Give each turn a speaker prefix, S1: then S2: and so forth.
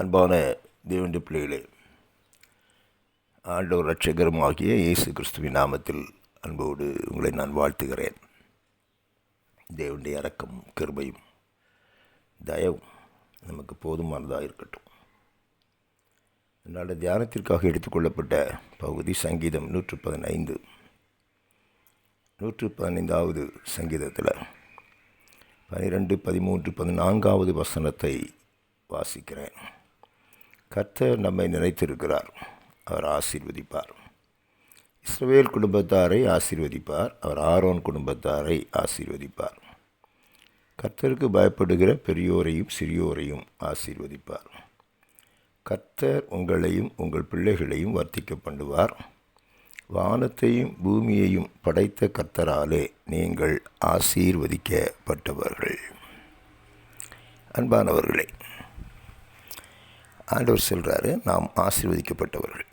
S1: அன்பான தேவண்டி பிள்ளைகளே ஆண்டவர் ரட்சகரும் ஆகிய இயேசு கிறிஸ்துவின் நாமத்தில் அன்போடு உங்களை நான் வாழ்த்துகிறேன். தேவனுடைய இறக்கம் கிருபையும் தயவும் நமக்கு போதுமானதாக இருக்கட்டும். என்னோட தியானத்திற்காக எடுத்துக்கொள்ளப்பட்ட பகுதி சங்கீதம் நூற்று பதினைந்து நூற்று பதினைந்தாவது சங்கீதத்தில் பனிரெண்டு பதிமூன்று பதினான்காவது வசனத்தை வாசிக்கிறேன். கர்த்தர் நம்மை நினைத்திருக்கிறார். அவர் ஆசீர்வதிப்பார். இஸ்ரவேல் குடும்பத்தாரை ஆசீர்வதிப்பார். அவர் ஆரோன் குடும்பத்தாரை ஆசீர்வதிப்பார். கர்த்தருக்கு பயப்படுகிற பெரியோரையும் சிறியோரையும் ஆசீர்வதிப்பார். கர்த்தர் உங்களையும் உங்கள் பிள்ளைகளையும் வர்த்திக்க பண்ணுவார். வானத்தையும் பூமியையும் படைத்த கர்த்தராலே நீங்கள் ஆசீர்வதிக்கப்பட்டவர்கள். அன்பானவர்களே ஆண்டவர் சொல்கிறாரு நாம் ஆசீர்வதிக்கப்பட்டவர்கள்.